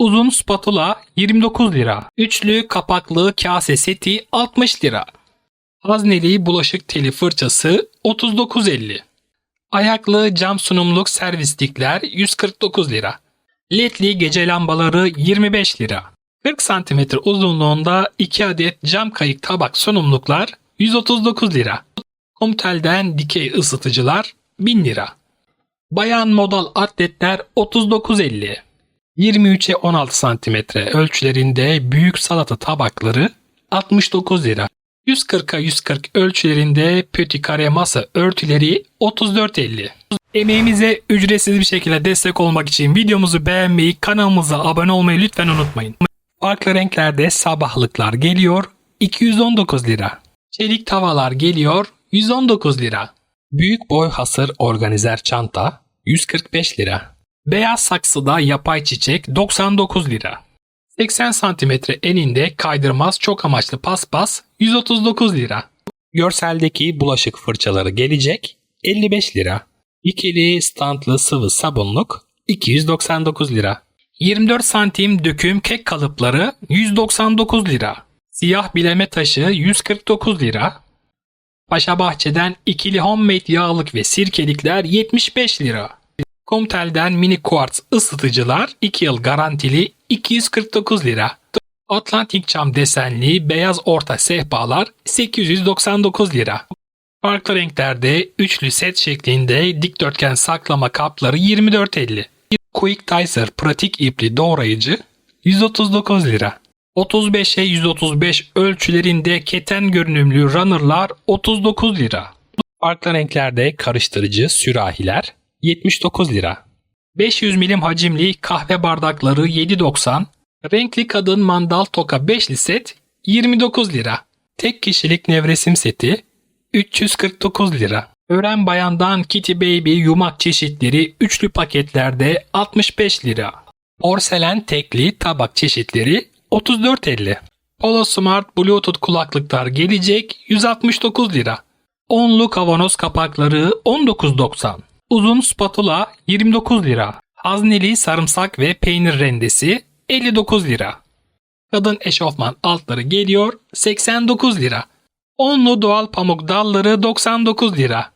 Uzun spatula 29 lira. Üçlü kapaklı kase seti 60 lira. Hazneli bulaşık teli fırçası 39.50. Ayaklı cam sunumluk servislikler 149 lira. LED'li gece lambaları 25 lira. 40 cm uzunluğunda 2 adet cam kayık tabak sunumluklar 139 lira. Komtel'den dikey ısıtıcılar 1000 lira. Bayan modal atletler 39.50. 23'e 16 cm ölçülerinde büyük salata tabakları 69 lira. 140'a 140 ölçülerinde pöti kare masa örtüleri 34.50. Emeğimize ücretsiz bir şekilde destek olmak için videomuzu beğenmeyi, kanalımıza abone olmayı lütfen unutmayın. Farklı renklerde sabahlıklar geliyor 219 lira. Çelik tavalar geliyor 119 lira. Büyük boy hasır organizer çanta 145 lira. Beyaz saksıda yapay çiçek 99 lira. 80 cm eninde kaydırmaz çok amaçlı paspas 139 lira. Görseldeki bulaşık fırçaları gelecek 55 lira. İkili standlı sıvı sabunluk 299 lira. 24 santim döküm kek kalıpları 199 lira. Siyah bileme taşı 149 lira. Paşa Bahçe'den ikili homemade yağlık ve sirkelikler 75 lira. Komtel'den mini quartz ısıtıcılar 2 yıl garantili 249 lira. Atlantik cam desenli beyaz orta sehpalar 899 lira. Farklı renklerde üçlü set şeklinde dikdörtgen saklama kapları 24.50. Quick Dicer pratik ipli doğrayıcı 139 lira. 35'e 135 ölçülerinde keten görünümlü runner'lar 39 lira. Farklı renklerde karıştırıcı sürahiler 79 lira. 500 milim hacimli kahve bardakları 7.90. Renkli kadın mandal toka 5'li set 29 lira. Tek kişilik nevresim seti 349 lira. Ören bayandan Kitty Baby yumak çeşitleri üçlü paketlerde 65 lira. Porselen tekli tabak çeşitleri 34.50. Polo Smart Bluetooth kulaklıklar gelecek 169 lira. Onlu kavanoz kapakları 19.90. Uzun spatula 29 lira. Hazneli sarımsak ve peynir rendesi 59 lira. Kadın eşofman altları geliyor 89 lira. Onlu doğal pamuk dalları 99 lira.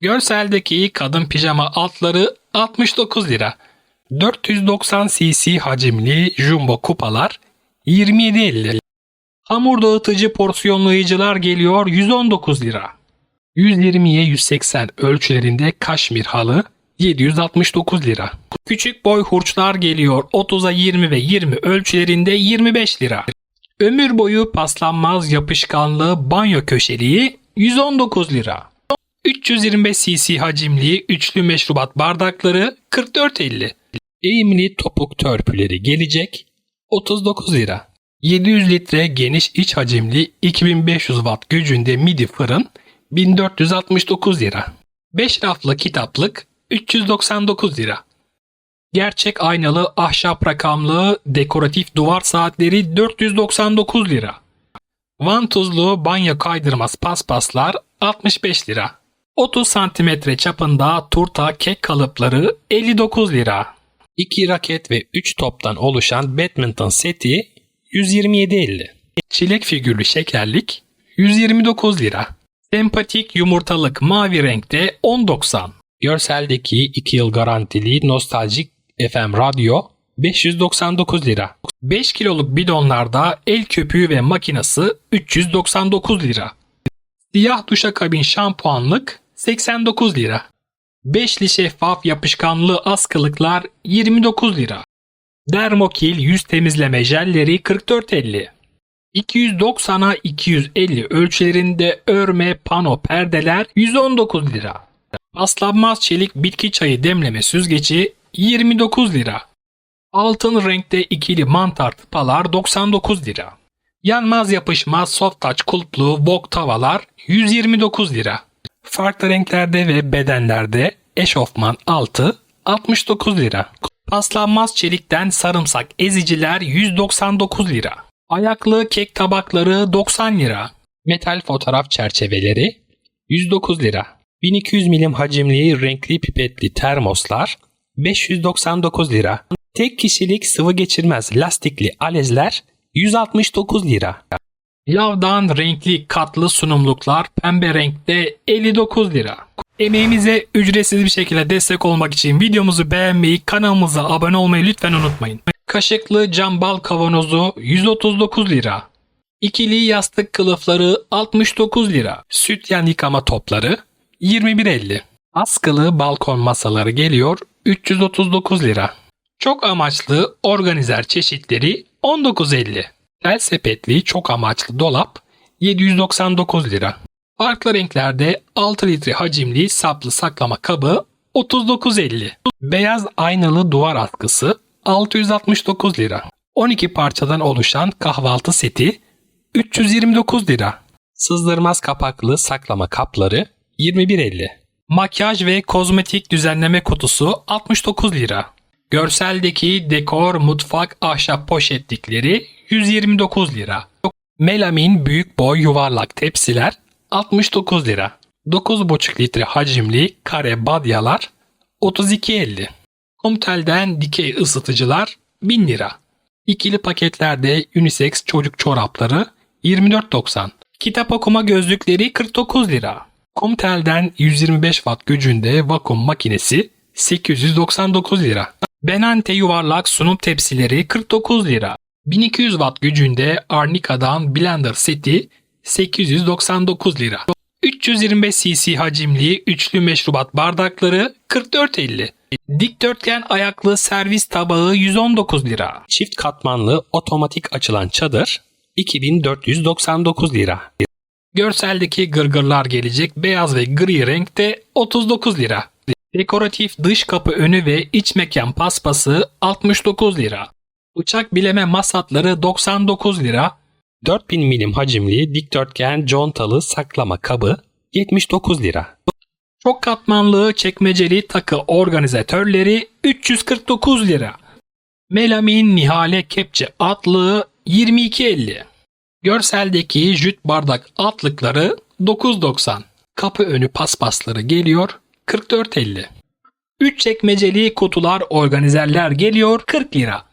Görseldeki kadın pijama altları 69 lira. 490 cc hacimli jumbo kupalar 27.50. Hamur dağıtıcı porsiyonlayıcılar geliyor 119 lira. 120'ye 180 ölçülerinde kaşmir halı 769 lira. Küçük boy hurçlar geliyor 30'a 20 ve 20 ölçülerinde 25 lira. Ömür boyu paslanmaz yapışkanlı banyo köşeliği 119 lira. 325 cc hacimli üçlü meşrubat bardakları 44.50. Eğimli topuk törpüleri gelecek 39 lira. 700 litre geniş iç hacimli 2500 watt gücünde midi fırın 1469 lira. 5 raflı kitaplık 399 lira. Gerçek aynalı ahşap rakamlı dekoratif duvar saatleri 499 lira. Vantuzlu banyo kaydırmaz paspaslar 65 lira. 30 santimetre çapında turta kek kalıpları 59 lira. 2 raket ve 3 toptan oluşan badminton seti 127.50. Çilek figürlü şekerlik 129 lira. Sempatik yumurtalık mavi renkte 10.90. Görseldeki 2 yıl garantili nostaljik FM radyo 599 lira. 5 kiloluk bidonlarda el köpüğü ve makinası 399 lira. Siyah duşakabin şampuanlık 89 lira. Beşli şeffaf yapışkanlı askılıklar 29 lira. Dermokil yüz temizleme jelleri 44.50. 290'a 250 ölçülerinde örme pano perdeler 119 lira. Paslanmaz çelik bitki çayı demleme süzgeci 29 lira. Altın renkte ikili mantar tıpalar 99 lira. Yanmaz yapışmaz soft touch kulplu wok tavalar 129 lira. Farklı renklerde ve bedenlerde eşofman altı 69 lira. Paslanmaz çelikten sarımsak eziciler 199 lira. Ayaklı kek tabakları 90 lira. Metal fotoğraf çerçeveleri 109 lira. 1200 milim hacimli renkli pipetli termoslar 599 lira. Tek kişilik sıvı geçirmez lastikli alezler 169 lira. Lavdan renkli katlı sunumluklar pembe renkte 59 lira. Emeğimize ücretsiz bir şekilde destek olmak için videomuzu beğenmeyi, kanalımıza abone olmayı lütfen unutmayın. Kaşıklı cam bal kavanozu 139 lira. İkili yastık kılıfları 69 lira. Sütyen yıkama topları 21.50. Askılı balkon masaları geliyor 339 lira. Çok amaçlı organizer çeşitleri 19.50. Tel sepetli çok amaçlı dolap 799 lira. Farklı renklerde 6 litre hacimli saplı saklama kabı 39.50. Beyaz aynalı duvar askısı 669 lira. 12 parçadan oluşan kahvaltı seti 329 lira. Sızdırmaz kapaklı saklama kapları 21.50. Makyaj ve kozmetik düzenleme kutusu 69 lira. Görseldeki dekor mutfak ahşap poşetlikleri 129 lira. Melamin büyük boy yuvarlak tepsiler 69 lira. 9,5 litre hacimli kare badyalar 32.50. Komtel'den dikey ısıtıcılar 1000 lira. İkili paketlerde unisex çocuk çorapları 24.90. Kitap okuma gözlükleri 49 lira. Komtel'den 125 watt gücünde vakum makinesi 899 lira. Benante yuvarlak sunum tepsileri 49 lira. 1200 watt gücünde Arnica'dan blender seti 899 lira. 325 cc hacimli üçlü meşrubat bardakları 44.50. Dikdörtgen ayaklı servis tabağı 119 lira. Çift katmanlı otomatik açılan çadır 2499 lira. Görseldeki gırgırlar gelecek beyaz ve gri renkte 39 lira. Dekoratif dış kapı önü ve iç mekan paspası 69 lira. Bıçak bileme masatları 99 lira. 4000 milim hacimli dikdörtgen contalı saklama kabı 79 lira. Çok katmanlı çekmeceli takı organizatörleri 349 lira. Melamin Nihale Kepçe atlığı 22.50. Görseldeki jüt bardak atlıkları 9.90. Kapı önü paspasları geliyor 44.50. 3 çekmeceli kutular organizerler geliyor 40 lira.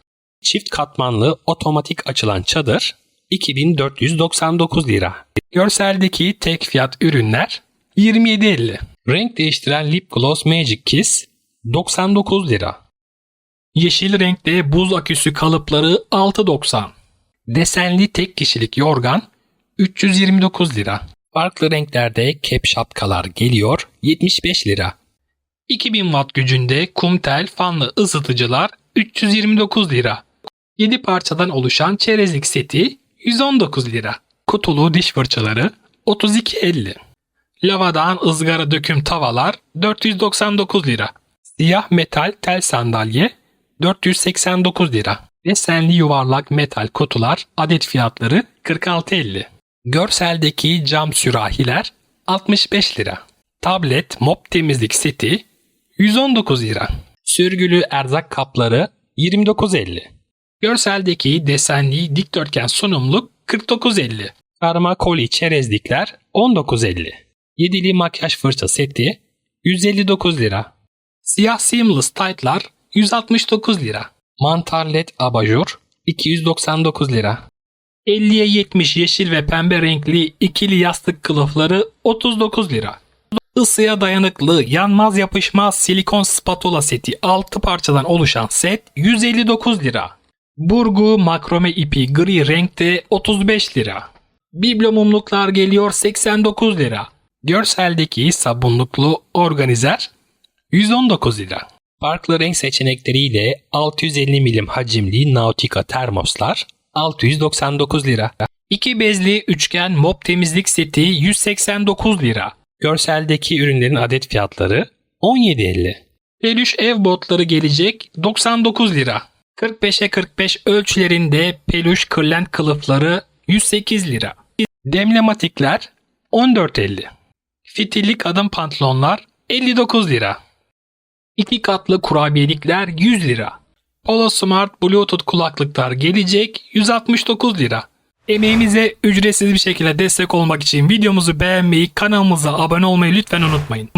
Çift katmanlı otomatik açılan çadır 2499 lira. Görseldeki tek fiyat ürünler 27.50. Renk değiştiren Lip Gloss Magic Kiss 99 lira. Yeşil renkte buz aküsü kalıpları 6.90. Desenli tek kişilik yorgan 329 lira. Farklı renklerde kep şapkalar geliyor 75 lira. 2000 watt gücünde kumtel fanlı ısıtıcılar 329 lira. 7 parçadan oluşan çerezlik seti 119 lira. Kutulu diş fırçaları 32.50. Lavadan ızgara döküm tavalar 499 lira. Siyah metal tel sandalye 489 lira. Desenli yuvarlak metal kutular adet fiyatları 46.50. Görseldeki cam sürahiler 65 lira. Tablet mop temizlik seti 119 lira. Sürgülü erzak kapları 29.50. Görseldeki desenli dikdörtgen sunumluk 49.50. Karma koli çerezlikler 19.50. Yedili makyaj fırça seti 159 lira. Siyah seamless tight'lar 169 lira. Mantar led abajur 299 lira. 50'ye 70 yeşil ve pembe renkli ikili yastık kılıfları 39 lira. Isıya dayanıklı, yanmaz yapışmaz silikon spatula seti 6 parçadan oluşan set 159 lira. Burgu makrome ipi gri renkte 35 lira. Biblo mumluklar geliyor 89 lira. Görseldeki sabunluklu organizer 119 lira. Farklı renk seçenekleriyle 650 milim hacimli Nautica termoslar 699 lira. İki bezli üçgen mop temizlik seti 189 lira. Görseldeki ürünlerin adet fiyatları 17.50. Peluş ev botları gelecek 99 lira. 45'e 45 ölçülerinde peluş kırlent kılıfları 108 lira. Demlematikler 14.50. Fitilli kadın pantolonlar 59 lira. İki katlı kurabiyelikler 100 lira. Polo Smart Bluetooth kulaklıklar gelecek 169 lira. Emeğimize ücretsiz bir şekilde destek olmak için videomuzu beğenmeyi, kanalımıza abone olmayı lütfen unutmayın.